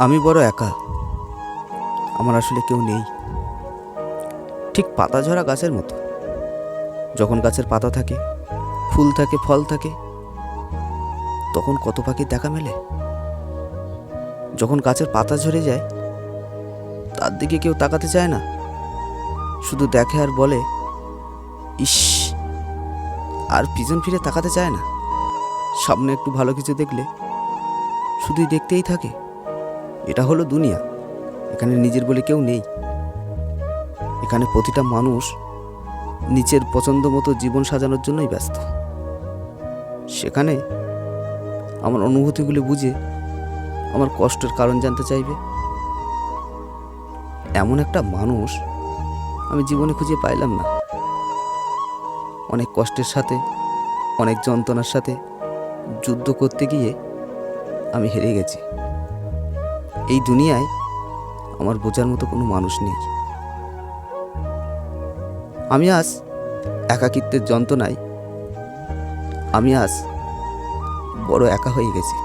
আমি বড় একা। আমার আসলে কেউ নেই। ঠিক পাতা ঝরা গাছের মতো। যখন গাছের পাতা থাকে, ফুল থাকে, ফল থাকে, তখন কত পাখির দেখা মেলে? যখন গাছের পাতা ঝরে যায়, তার দিকে কেউ তাকাতে চায় না। শুধু দেখে আর বলে, ইস, আর পিছন ফিরে তাকাতে চায় না। সামনে একটু ভালো কিছু দেখলে শুধুই দেখতেই থাকে। এটা হলো দুনিয়া। এখানে নিজের বলে কেউ নেই। এখানে প্রতিটা মানুষ নিজের পছন্দ মতো জীবন সাজানোর জন্যই ব্যস্ত। সেখানে আমার অনুভূতিগুলি বুঝে আমার কষ্টের কারণ জানতে চাইবে। এমন একটা মানুষ আমি জীবনে খুঁজে পাইলাম না। অনেক কষ্টের সাথে, অনেক যন্ত্রণার সাথে যুদ্ধ করতে গিয়ে আমি হেরে গেছি। এই দুনিয়ায় আমার বোঝার মতো কোনো মানুষ নেই। আমি আজ একাকিত্বের যন্ত্রণায়, আমি আজ বড় একা হয়ে গেছি।